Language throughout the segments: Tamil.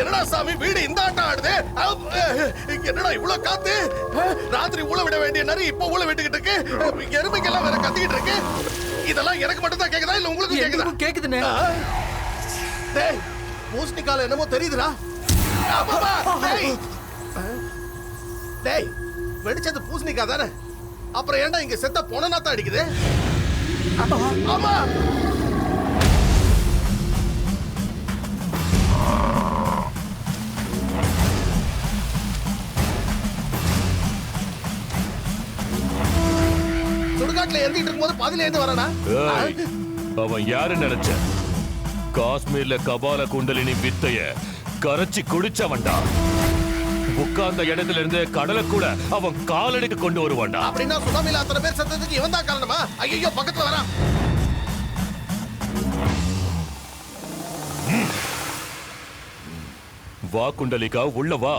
என்னடா சாமி வீடு இந்த ஆட்டம் ஆடுது? என்னடா இவ்வளவு காத்து? ராத்திரி ஊழ விட வேண்டிய நரி இப்ப ஊழ விட்டுக்கிட்டு இருக்கு. எருமைக்கெல்லாம் வேற கத்திக்கிட்டு இருக்கு. இதெல்லாம் எனக்கு மட்டும் தான் கேக்குதா? இல்ல உங்களுக்கு கேக்குதா? கேக்குதுண்ணே? டேய் பூசணிக்கால என்னமோ தெரியுதுடா. டேய். டேய் வெடிச்சது பூசணிக்கா தானே? அப்புறம் ஏன்டா இங்க செத்த பொணநாத்தம் அடிக்குது? ஆமா. சுடுகாட்டுல எந்திட்டு இருக்கும்போது பதில இருந்து வரனா? அவன் யாரு நினைச்ச? காஷ்மீர்ல கபால குண்டலினி வித்தைய கரைச்சி குடிச்சவன்டா. உட்கார்ந்த இடத்துல இருந்து கடலை கூட அவன் காலடிக்கு கொண்டு வருவான்டா. அப்படின்னா சுனாமில அத்தனை பேர் செத்ததுக்கு இவன் தான் காரணமா? ஐயோ பக்கத்துல வரான். வா குண்டலிகா உள்ள வா.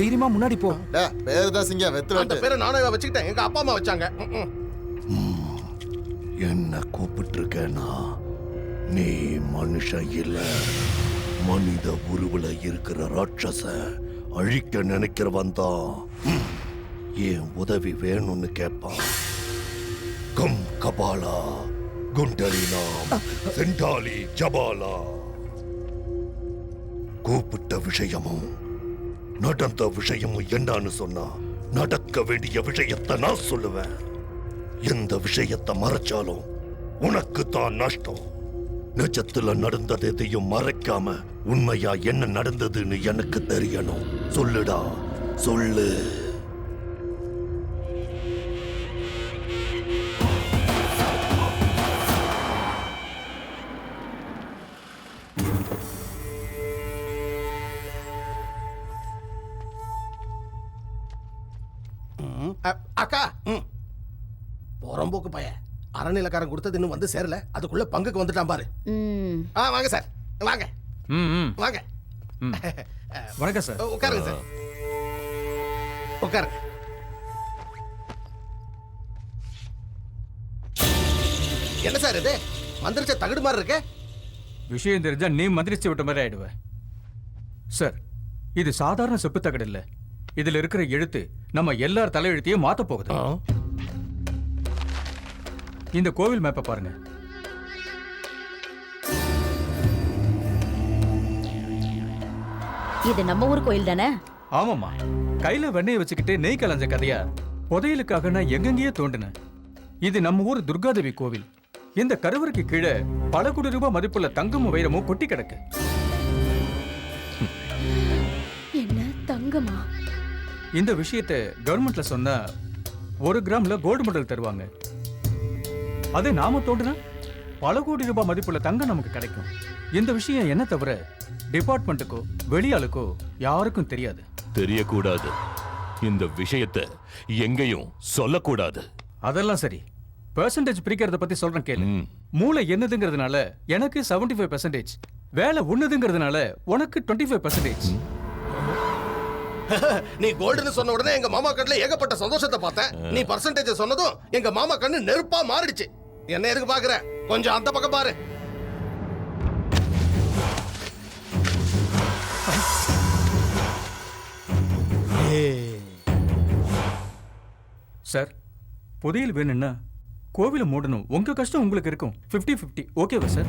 தைரியமா முன்னாடி போ. பேரு தான் சிங்கம் வெத்து அந்த பேரை நானே வச்சுக்கிட்டேன். எங்க அப்பா அம்மா வச்சாங்க. என்ன கூப்பிட்டுருக்கேனா நீ மனுஷன் இல்ல. மனித உருவுல இருக்கிற ராட்சச அழிக்க நினைக்கிறவன் தான். என் உதவி வேணும்னு கேட்பான் கம் கபாலா குண்டலினாம் செண்டாலி ஜபாலா. கூப்பிட்ட விஷயமும் நடந்த விஷயம் என்னன்னு சொன்னா நடக்க வேண்டிய விஷயத்தை நான் சொல்லுவேன். எந்த விஷயத்தை மறைச்சாலும் உனக்கு தான் நஷ்டம். நிஜத்துல நடந்தது எதையும் மறைக்காம உண்மையா என்ன நடந்ததுன்னு எனக்கு தெரியணும். சொல்லுடா. சொல்லு. அறநிலக்காரன் கொடுத்தது இன்னும் வந்து சேரல. அதுக்குள்ள பங்குக்கு வந்துட்டான் பாரு. ம். ஆ வாங்க சார். வாங்க. ம் ம். வாங்க. வணக்கம் சார். உட்காருங்க சார். உட்காருங்க என்ன சார் இது? மந்திரிச்ச தகுடு மாதிரி இருக்கு. விஷயம் தெரிஞ்சா நீ மந்திரிச்சு விட்ட மாதிரி ஆயிடுவ. சார் இது சாதாரண செப்பு தகடு இல்ல. இதுல இருக்கிற எழுத்து நம்ம எல்லார் தலையெழுத்தையும் மாத்த போகுது. இந்த கோவில் மேப்பை பாருங்க. இது நம்ம ஊர் கோயில் தானே? ஆமாமா கையில வெண்ணெயை வச்சுக்கிட்டு நெய் கலஞ்ச கதையா? புதையலுக்காக நான் எங்கெங்கேயோ தோண்டினேன் இது நம்ம ஊர் துர்காதேவி கோவில். இந்த கருவறைக்கு கீழே பல கோடி ரூபாய் மதிப்புள்ள தங்கமும் வைரமும் கொட்டி கிடக்கு. என்ன தங்கமா? இந்த விஷயத்தை கவர்மெண்ட்ல சொன்னா ஒரு கிராம்ல கோல்டு மெடல் தருவாங்க. அதே நாம தோண்டுனா பல கோடி ரூபாய் மதிப்புள்ள தங்கம் நமக்கு கிடைக்கும். இந்த விஷயம் என்ன தவிர டிபார்ட்மெண்ட்டுக்கோ வெளியாளுக்கோ யாருக்கும் தெரியாது. தெரியக்கூடாது. இந்த விஷயத்தை எங்கேயும் சொல்லக்கூடாது. அதெல்லாம் சரி. பெர்சன்டேஜ் பிரிக்கிறத பத்தி சொல்றேன் கேளு. மூளை என்னதுங்கிறதுனால எனக்கு 75% ஃபைவ் பர்சன்டேஜ் வேலை ஒண்ணுதுங்கிறதுனால உனக்கு டுவெண்ட்டி ஃபைவ் பர்சன்டேஜ் நீ கோல்டுன்னு சொன்ன உடனே எங்க மாமா கண்ணுல ஏகப்பட்ட சந்தோஷத்தை பார்த்தேன். நீ பர்சன்டேஜ் சொன்னதும் எங்க மாமா கண்ணு நெருப்பா மாறிடுச்சு. என்ன எதுக்கு பாக்குற கொஞ்சம் அந்த பக்கம் பாரு. சார் புதையல் வேணும்னா கோவிலை மூடணும். உங்க கஷ்டம் உங்களுக்கு இருக்கும். 50 50 ஓகேவா சார்.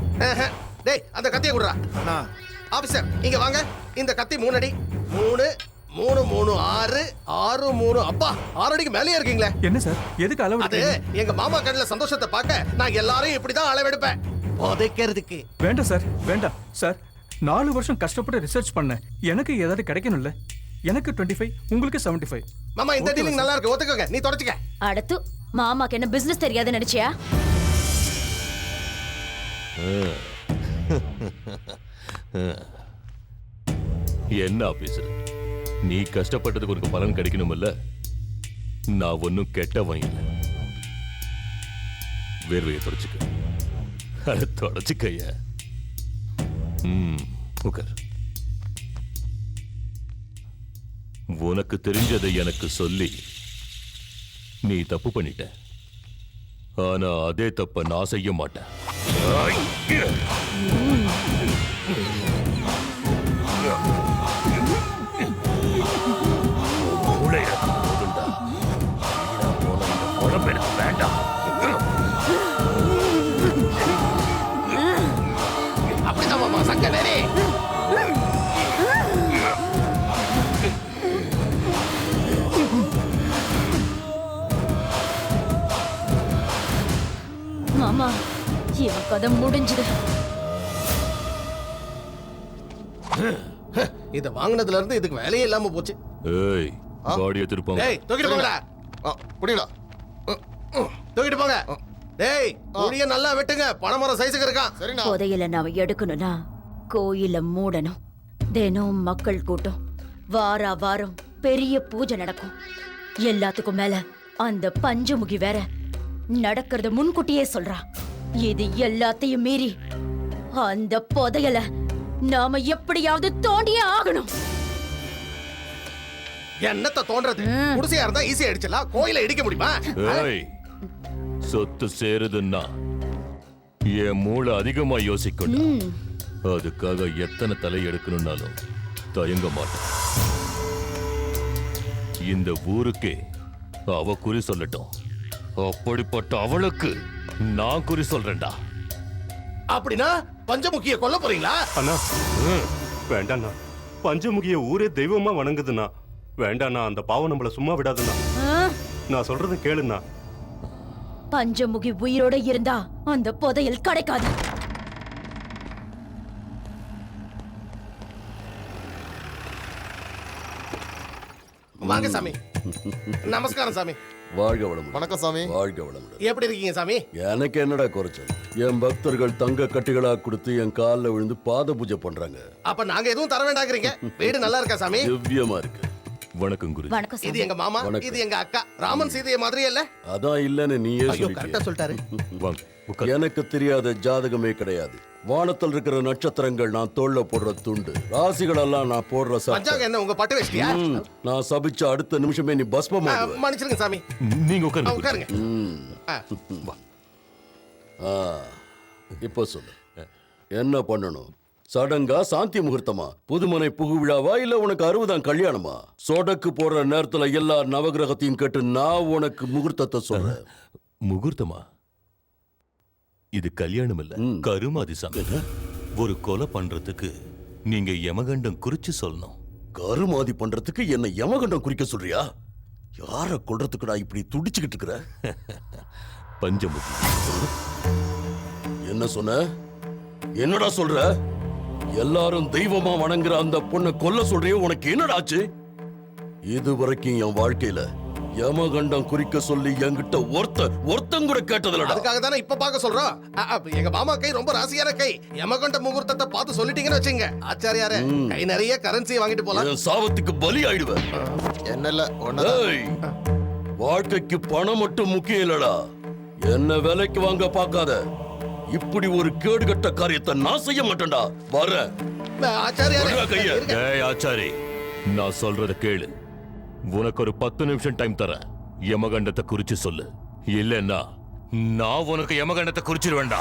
டேய் அந்த கத்தியை குடுறா. ஆபீசர் இங்க வாங்க. இந்த கத்தி மூணு அடி மூணு மூணு மூணு ஆறு ஆறு மூணு. அப்பா ஆறு அடிக்கு மேலேயே இருக்கீங்களே. என்ன சார்? எதுக்கு அளவு அது? எங்க மாமா கண்ணுல சந்தோஷத்தை பார்க்க நான் எல்லாரையும் இப்படிதான் அளவெடுப்பேன். புதைக்கிறதுக்கு. வேண்டாம் சார் வேண்டாம். சார் நாலு வருஷம் கஷ்டப்பட்டு ரிசர்ச் பண்ணேன். எனக்கு ஏதாவது கிடைக்கணும்ல? எனக்கு 25 ஃபைவ் உங்களுக்கு 75 ஃபைவ் மாமா இந்த டீலிங். நல்லா இருக்கு ஒத்துக்கோங்க. நீ தொடச்சுக்க. அடுத்து மாமாக்கு என்ன பிசினஸ் தெரியாது நினைச்சியா? என்ன ஆபீசர் நீ கஷ்டப்பட்டதுக்கு உனக்கு பலன் கிடைக்கணும்ல நான் ஒண்ணும் கெட்டவன் இல்லை. வேர்வையை தொடச்சுக்க. அதை தொடச்சுக்கைய ம் உட்கார் உனக்கு தெரிஞ்சதை எனக்கு சொல்லி நீ தப்பு பண்ணிட்ட. ஆனா அதே தப்ப நான் செய்ய மாட்டேன். மூளையில போதுண்டா. வீணா போன இந்த உடம்பு எனக்கு வேண்டாம் அப்படிதான் மாமா சங்க நேரே மாமா இவன் கதை முடிஞ்சுது இத வாங்குனதுல இருந்து இதுக்கு வேலையே இல்லாம போச்சு ஏய் பாடியை திருப்பாங்க டேய் தூக்கிட்டு போங்கடா. புரியல தூக்கிட்டு போங்க. டேய் முடிய நல்லா வெட்டுங்க. பணமரம் சைஸுக்கு இருக்கான் சரிண்ணா. புதையல நாம எடுக்கணும்னா கோயில மூடணும். தினம் மக்கள் கூட்டம். வார வாரம் பெரிய பூஜை நடக்கும். எல்லாத்துக்கும் மேல அந்த பஞ்சமுகி வேற நடக்கிறத முன்கூட்டியே சொல்றா. இது எல்லாத்தையும் மீறி அந்த புதையல நாம எப்படியாவது தோண்டியே ஆகணும். என்னத்த தோன்றது? குடிசையா இருந்தா ஈஸியா அடிச்சலாம் கோயில இடிக்க முடியுமா? ஏய் சொத்து சேருதுன்னா என் மூளை அதிகமா யோசிக்கணும். அதுக்காக எத்தனை தலை எடுக்கணும்னாலும் தயங்க மாட்டேன். இந்த ஊருக்கே அவ குறி சொல்லட்டும். அப்படிப்பட்ட அவளுக்கு நான் குறி சொல்றேன்டா. அப்படின்னா பஞ்சமுக்கிய கொல்ல போறீங்களா? அண்ணா வேண்டாண்ணா. பஞ்சமுகிய ஊரே தெய்வமா வணங்குதுண்ணா. வேண்டாண்ணா அந்த பாவம் நம்மள சும்மா விடாதுண்ணா. நான் சொல்றத கேளுண்ணா. பஞ்சமுகி உயிரோட இருந்தா அந்த புதையல் கிடைக்காது. வாங்க சாமி. நமஸ்காரம் சாமி. வாழ்க வளமுடன். வணக்கம் சாமி. வாழ்க வளமுடன். எப்படி இருக்கீங்க சாமி? எனக்கு என்னடா குறைச்சல்? என் பக்தர்கள் தங்க கட்டிகளா கொடுத்து என் காலில் விழுந்து பாத பூஜை பண்றாங்க. அப்ப நாங்க எதுவும் தர வேண்டாங்கிறீங்க? வீடு நல்லா இருக்கா சாமி? திவ்யமா இருக்கு. வணக்கம் குரு வணக்கம் இது எங்க மாமா வணக்கம். இது எங்க அக்கா. ராமன் சீதைய மாதிரியே இல்ல? அதான் இல்லன்னு நீயே ஐயோ கரெக்டா சொல்லிட்டிய சொல்லிட்டாரு. வாங்க உட்கார். எனக்கு தெரியாத ஜாதகமே கிடையாது. வானத்தில் இருக்கிற நட்சத்திரங்கள் நான் தோல்ல போடுற துண்டு. ராசிகள் எல்லாம் நான் போடுற சட்டை. பஞ்சாங்க என்ன உங்க பட்டு வச்சிட்டியா ம், நான் சபிச்ச அடுத்த நிமிஷமே நீ ஆ, மன்னிச்சிருங்க சாமி. நீங்க ஆ, உட்காருங்க. குரு. உட்காருங்க ஆ. இப்போ சொல்லு. என்ன பண்ணணும்? சடங்கா சாந்தி முகூர்த்தமா? புதுமனை புகு விழாவா? இல்ல உனக்கு அறுபதாம் கல்யாணமா? சொடக்கு போடுற நேரத்துல எல்லா நவகிரகத்தையும் கேட்டு நான் உனக்கு முகூர்த்தத்தை சொல்றேன். முகூர்த்தமா? இது கல்யாணம் இல்ல. கருமாதி சாமி ஒரு கொலை பண்றதுக்கு நீங்க யமகண்டம் குறிச்சு சொல்லணும். கருமாதி பண்றதுக்கு என்ன யமகண்டம் குறிக்க சொல்றியா? யார கொல்றதுக்குடா இப்படி துடிச்சுக்கிட்டு இருக்கிற? பஞ்சமுகி. என்ன சொன்ன? என்னடா சொல்ற? எல்லாரும் தெய்வமா வணங்குற அந்த பொண்ணை கொல்ல சொல்றியே உனக்கு என்னடா ஆச்சு இது வரைக்கும் என் வாழ்க்கையில யமகண்டம் குறிக்க சொல்லி என்கிட்ட ஒருத்த ஒருத்தன் கூட கேட்டதில்லடா. அதுக்காக தானே இப்ப பார்க்க சொல்றோம் எங்க மாமா கை ரொம்ப ராசியான கை. யமகண்ட முகூர்த்தத்தை பார்த்து சொல்லிட்டீங்கன்னு வச்சுங்க. ஆச்சாரியாரே கை நிறைய கரன்சி வாங்கிட்டு போலாம். சாபத்துக்கு பலி ஆயிடுவேன் என்னல்ல ஏய், வாழ்க்கைக்கு பணம் மட்டும் முக்கியம் இல்லடா. என்ன விலைக்கு வாங்க பார்க்காத. இப்படி ஒரு கேடுகட்ட காரியத்தை நான் செய்ய மாட்டேன்டா. விடுடா கைய. ஏய் ஆச்சாரி நான் சொல்றத கேளு. உனக்கு ஒரு பத்து நிமிஷம் டைம் தரேன் யமகண்டத்தை குறிச்சு சொல்லு. இல்லைன்னா நான் உனக்கு யமகண்டத்தை குறிச்சிருவேண்டா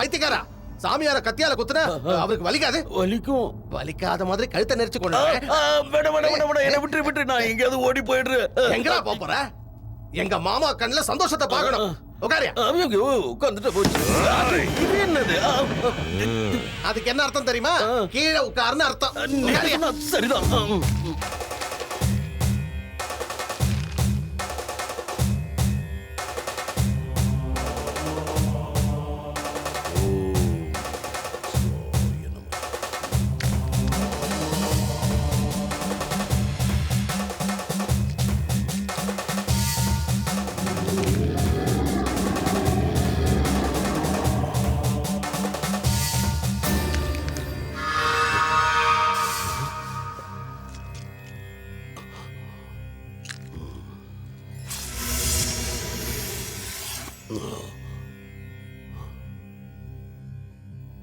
பைத்தியக்காரா. சாமியார கத்தியால குத்துனா அவருக்கு வலிக்காது? வலிக்கும். வலிக்காத மாதிரி கழுத்தை நெரிச்சு கொண்டு வேணாம், வேணாம், வேணாம். என்னை விட்டு விட்டு நான் எங்கேயாவது ஓடி போயிடுறேன். எங்கடா போற? எங்க மாமா கண்ணுல சந்தோஷத்தை பார்க்கணும். உட்காரியா. ஐயோ, உட்கார்ந்துட்டு போச்சு. இது என்னது? அதுக்கு என்ன அர்த்தம் தெரியுமா? கீழே உட்காருன்னு அர்த்தம். சரிதான்.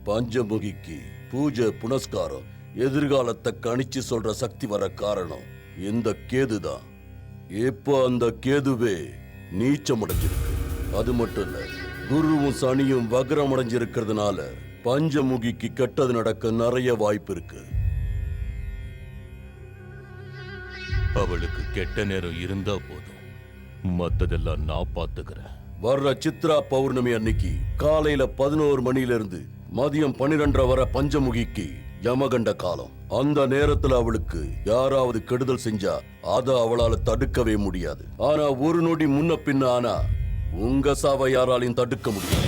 பஞ்சமுகிக்கு பூஜை புனஸ்காரம் எதிர்காலத்தை கணிச்சு சொல்ற சக்தி வர காரணம் இந்த கேதுதான். இப்போ அந்த கேதுவே நீச்சம் அடைஞ்சிருக்கு அது மட்டும் இல்ல குருவும் சனியும் வக்ரம் அடைஞ்சிருக்கிறதுனால பஞ்சமுகிக்கு கெட்டது நடக்க நிறைய வாய்ப்பு இருக்கு. அவளுக்கு கெட்ட நேரம் இருந்தா போதும். மத்ததெல்லாம் நான் பாத்துக்கிறேன் வர்ற சித்ரா பௌர்ணமி அன்னைக்கு காலையில பதினோரு மணில இருந்து மதியம் பன்னிரெண்டரை வர பஞ்சமுகிக்கு யமகண்ட காலம். அந்த நேரத்துல அவளுக்கு யாராவது கெடுதல் செஞ்சா அத அவளால தடுக்கவே முடியாது. ஆனா ஒரு நொடி முன்ன பின்ன ஆனா உங்க சாவை யாராலையும் தடுக்க முடியாது.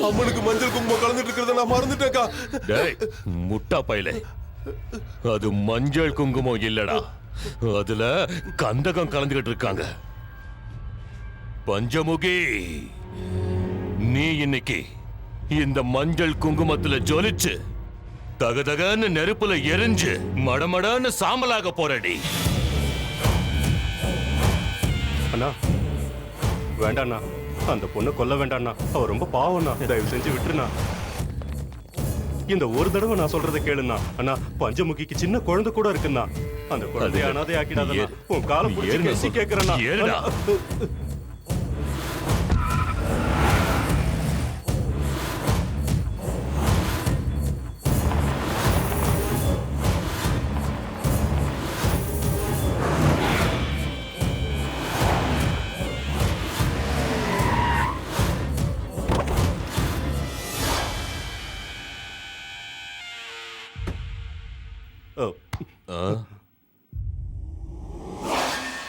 நீ அம்மனுக்கு மஞ்சள் குங்குமம் கலந்துட்டு இருக்கிறத நான் மறந்துட்டேக்கா டேய் முட்டா பையலே. அது மஞ்சள் குங்குமம் இல்லடா. அதுல கந்தகம் கலந்துகிட்டு இருக்காங்க. பஞ்சமுகி நீ இன்னைக்கு இந்த மஞ்சள் குங்குமத்துல ஜொலிச்சு தகதகன்னு நெருப்புல எரிஞ்சு மடமடன்னு சாம்பலாக போறடி. அண்ணா வேண்டாண்ணா. அந்த பொண்ணை கொல்ல வேண்டாண்ணா அவ ரொம்ப பாவம்ண்ணா. தயவு செஞ்சு விட்டுருண்ணா. இந்த ஒரு தடவை நான் சொல்றதை கேளுண்ணா. அண்ணா பஞ்சமுகிக்கு சின்ன குழந்தை கூட இருக்குண்ணா. அந்த குழந்தைய அனாதை ஆக்கிடாதண்ணா ஏறு. உன் காலம். கேட்கறேண்ணா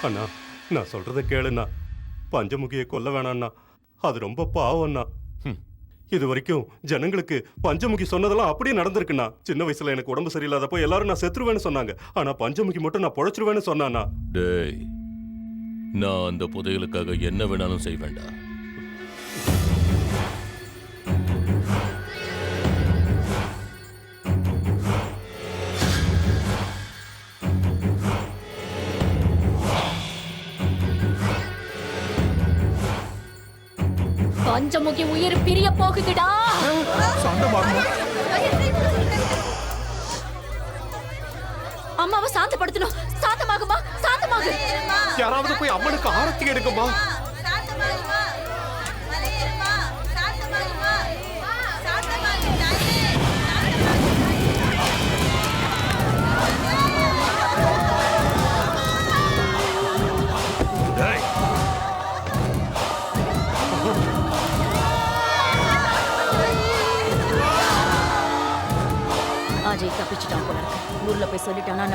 அண்ணா நான் சொல்றதை கேளுண்ணா. பஞ்சமுகியை கொல்ல வேணாண்ணா. அது ரொம்ப பாவம்ண்ணா. இது வரைக்கும் ஜனங்களுக்கு பஞ்சமுகி சொன்னதெல்லாம் அப்படியே நடந்திருக்குண்ணா. சின்ன வயசுல எனக்கு உடம்பு சரியில்லாதப்போ எல்லாரும் நான் செத்துருவேன்னு சொன்னாங்க. ஆனா பஞ்சமுகி மட்டும் நான் பொழைச்சிருவேன்னு சொன்னாண்ணா. டேய் நான் அந்த புதையலுக்காக என்ன வேணாலும் செய்வேன்டா. பஞ்சமுகி உயிர் பிரிய போகுதுடா. அம்மாவை சாந்தப்படுத்தணும். சாந்தமாகுமா? சாந்தமாகு. யாராவது போய் அம்மனுக்கு ஆரத்தி எடுக்குமா?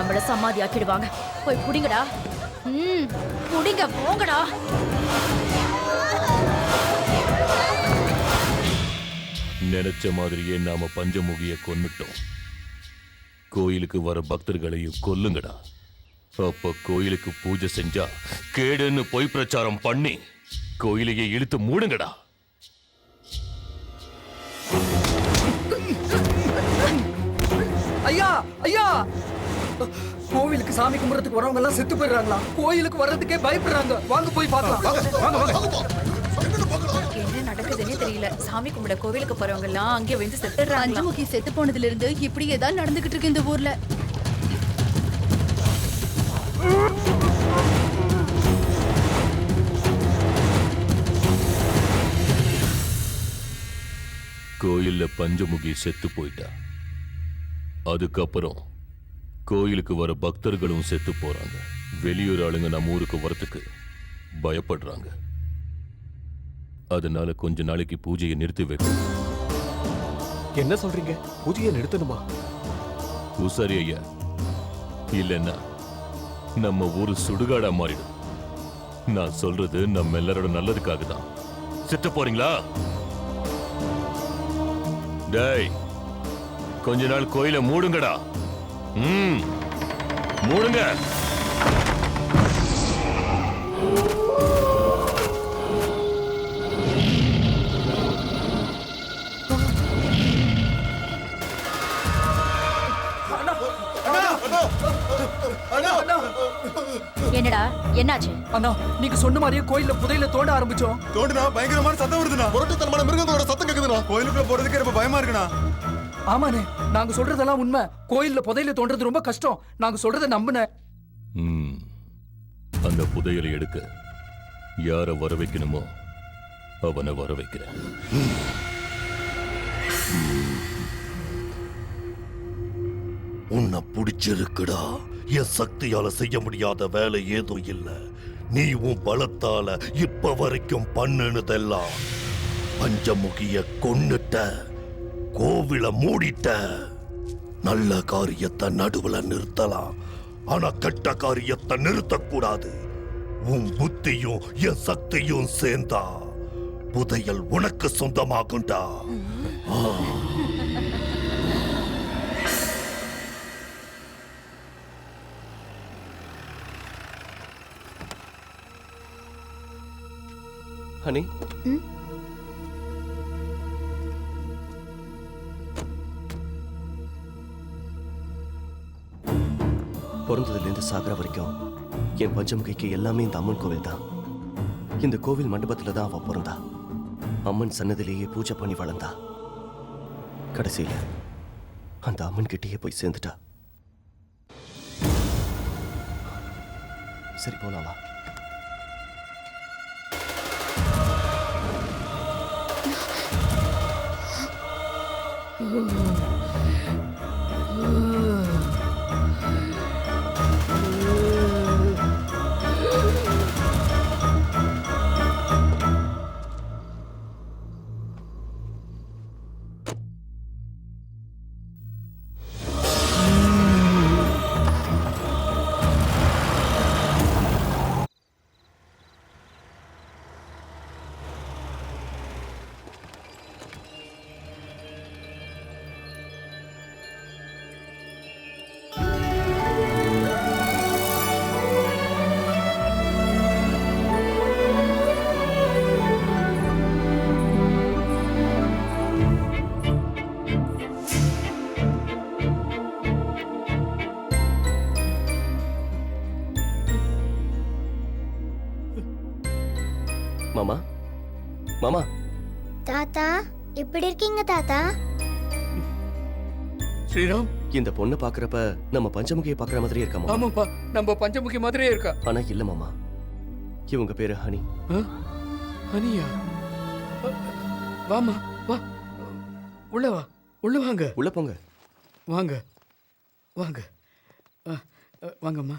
நம்மள சமாதி ஆக்கிடுவாங்க போய் புடிங்கடா. ம் புடிங்க போங்கடா. நினைச்ச மாதிரியே நாம பஞ்சமுகிய கொன்னுட்டோம். கோயிலுக்கு வர பக்தர்களையும் கொல்லுங்கடா. அப்ப கோயிலுக்கு பூஜை செஞ்சா கேடுன்னு பொய் பிரச்சாரம் பண்ணி கோயிலையே இழுத்து மூடுங்கடா. ஐயா ஐயா கோவிலுக்கு சாமி கும்பிடுறதுக்கு வரவங்க எல்லாம் செத்து போயிடுறாங்களா? கோயிலுக்கு வர்றதுக்கே பயப்படுறாங்க. வாங்க போய் பார்க்கலாம். வாங்க வாங்க வாங்க என்ன நடக்குதுன்னே தெரியல. சாமி கும்பிட கோவிலுக்கு போறவங்க எல்லாம் அங்கே வந்து செத்துடுறாங்க பஞ்சமுகி செத்து போனதுல இருந்து இப்படி ஏதாவது நடந்துகிட்டு இருக்கு இந்த ஊர்ல. கோயில்ல பஞ்சமுகி செத்து போயிட்டா. அதுக்கப்புறம் கோயிலுக்கு வர பக்தர்களும் செத்து போறாங்க. வெளியூர் ஆளுங்க நம்ம ஊருக்கு வரத்துக்கு பயப்படுறாங்க. அதனால கொஞ்ச நாளைக்கு பூஜையை நிறுத்தி வைக்கும் என்ன சொல்றீங்க? பூஜையை நிறுத்தணுமா? உசாரி ஐயா இல்லைன்னா நம்ம ஊரு சுடுகாடா மாறிடும். நான் சொல்றது நம்ம எல்லாரோட நல்லதுக்காக தான். செத்து போறீங்களா? டேய் கொஞ்ச நாள் கோயிலை மூடுங்கடா. ம். மூடுங்க. என்னடா என்னாச்சு? அண்ணா நீங்க சொன்ன மாதிரியே கோயில்ல புதையில தோண்ட ஆரம்பிச்சோம். தோண்டுனா பயங்கரமான சத்தம் வருதுண்ணா. முரட்டுத்தனமான மிருகத்தோட சத்தம் கேக்குதுண்ணா. கோயிலுக்குள்ள போறதுக்கே ரொம்ப பயமா இருக்குண்ணா. ஆமாண்ணே. நாங்க சொல்றதெல்லாம் உண்மை. கோயில்ல புதையில தோன்றது ரொம்ப கஷ்டம். நாங்க சொல்றதை நம்புன. ம். அந்த புதையலை எடுக்க யார வர வைக்கணுமோ அவனை வர வைக்கிறேன் உன்னை பிடிச்சிருக்குடா. என் சக்தியால செய்ய முடியாத வேலை ஏதும் இல்ல. நீ உன் பலத்தால இப்ப வரைக்கும் பண்ணுனதெல்லாம் பஞ்சமுகிய கொன்னுட்ட. கோவில மூடிட்ட நல்ல காரியத்தை நடுவுல நிறுத்தலாம். ஆனா கெட்ட காரியத்தை நிறுத்தக்கூடாது. உன் புத்தியும் என் சக்தியும் சேர்ந்தா புதையல் உனக்கு சொந்தமாகும்டா. ஹனி. பிறந்ததுலேருந்து சாகிற வரைக்கும் என் பஞ்சமுகைக்கு எல்லாமே இந்த அம்மன் கோவில் தான். இந்த கோவில் மண்டபத்தில் தான் அவள் பிறந்தா. அம்மன் சன்னதிலேயே பூஜை பண்ணி வளர்ந்தா. கடைசியில் அந்த அம்மன் கிட்டேயே போய் சேர்ந்துட்டா. சரி போலாமா Oh. மாமா. தாத்தா எப்படி இருக்கீங்க தாத்தா? ஸ்ரீராம். இந்த பொண்ணை பாக்குறப்ப நம்ம பஞ்சமுகியை பாக்குற மாதிரி இருக்கா மாமா? ஆமாப்பா நம்ம பஞ்சமுகி மாதிரியே இருக்கா? ஆனா இல்ல மாமா. இவங்க பேரு ஹனி. அ, வாம்மா வா. உள்ள வா. உள்ள வாங்க. உள்ள போங்க. வாங்க. வாங்க. வாங்கம்மா.